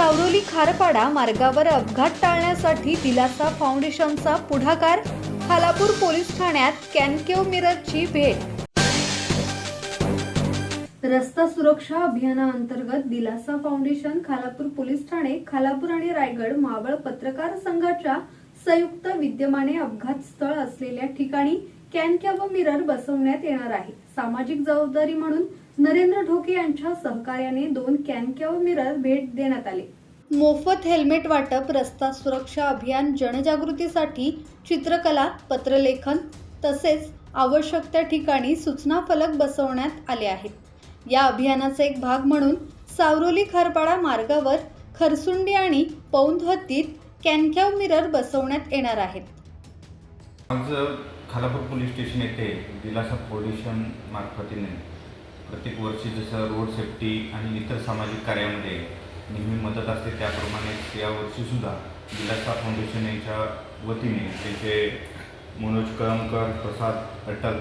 सावरोली खारपाडा मार्गावर अपघात टाळण्यासाठी दिलासा फाउंडेशनचा पुढाकार खालापूर पोलीस ठाण्यात कॅनकेव मिररची भेट. रस्ता सुरक्षा अभियानाअंतर्गत दिलासा फाउंडेशन खालापूर पोलीस ठाणे खालापूर आणि रायगड मावळ पत्रकार संघाच्या संयुक्त विद्यमाने अपघात स्थळ असलेल्या ठिकाणी कॅनक्या व मिरर बसवण्यात येणार आहे. सामाजिक जबाबदारी म्हणून नरेंद्र ढोके यांच्या सहकार्याने दोन कॅनक्या व मिरर भेट देण्यात आले. मोफत हेल्मेट वाटप रस्ता सुरक्षा अभियान जनजागृतीसाठी चित्रकला पत्रलेखन तसेच आवश्यक त्या ठिकाणी सूचना फलक बसवण्यात आले आहेत. या अभियानाचा एक भाग म्हणून सावरोली खारपाडा मार्गावर खरसुंडी आणि पौंद हद्दीत कॅनक्याव मिरर बसवण्यात येणार आहेत. आज खालापूर पोलीस स्टेशन येथे दिलासा फाउंडेशन मार्फतीने प्रत्येक वर्षी जसं रोड सेफ्टी आणि इतर सामाजिक कार्यामध्ये नेहमी मदत असते त्याप्रमाणेच यावर्षीसुद्धा दिलासा फाउंडेशन यांच्या वतीने त्यांचे मनोज कळमकर प्रसाद अटक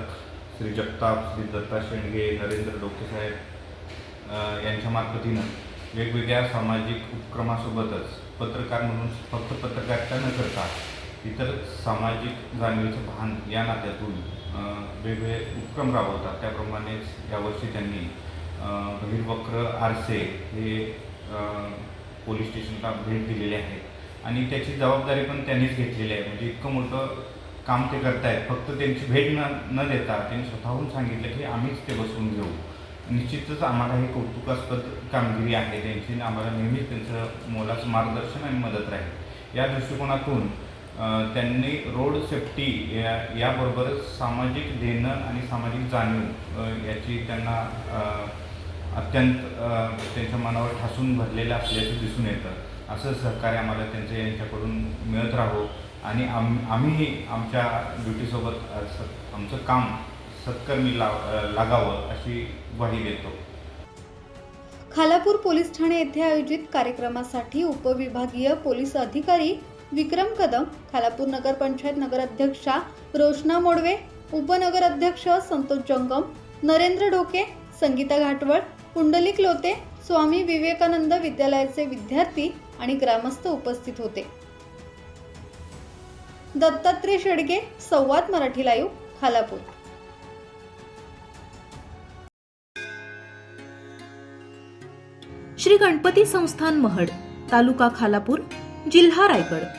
श्री जगताप श्री दत्ता शेंडगे नरेंद्र डोकेसाहेब यांच्या मार्फतीनं वेगवेगळ्या सामाजिक उपक्रमासोबतच पत्रकार म्हणून फक्त पत्रकारिता न करता इतर सामाजिक जाणीवेचं भान या नात्यातून वेगवेगळे उपक्रम राबवतात. त्याप्रमाणेच यावर्षी त्यांनी बहिर्वक्र आरसे हे पोलीस स्टेशनला भेट दिलेली आहे. आणि त्याची जबाबदारी पण त्यांनीच घेतलेली आहे. म्हणजे इतकं मोठं काम ते करतायत. फक्त त्यांची भेट न न देता त्यांनी स्वतःहून सांगितलं की आम्हीच ते बसवून घेऊ. निश्चितच आम्हाला हे कौतुकास्पद कामगिरी आहे. त्यांची आम्हाला नेहमीच त्यांचं मोलाचं मार्गदर्शन आणि मदत राहील. या दृष्टिकोनातून त्यांनी रोड सेफ्टी या याबरोबरच सामाजिक देणं आणि सामाजिक जाणीव याची त्यांना अत्यंत त्यांच्या मनावर ठासून भरलेलं असल्याचं दिसून येतं. असं सहकार्य आम्हाला त्यांचं यांच्याकडून मिळत राहो. आणि आम आम्हीही आमच्या ड्युटीसोबत आमचं काम सत्कर्मी लाव लागावं अशी ग्वाही देतो. खालापूर पोलीस ठाणे येथे आयोजित कार्यक्रमासाठी उपविभागीय पोलीस अधिकारी विक्रम कदम खालापूर नगरपंचायत नगराध्यक्षा रोशना मोडवे उपनगर अध्यक्ष संतोष जंगम नरेंद्र डोके संगीता घाटवळ पुंडलिक लोते स्वामी विवेकानंद विद्यालयाचे विद्यार्थी आणि ग्रामस्थ उपस्थित होते. दत्तात्रय शेडगे संवाद मराठी लाईव्ह खालापूर. श्री गणपती संस्थान महड तालुका खालापूर जिल्हा रायगड.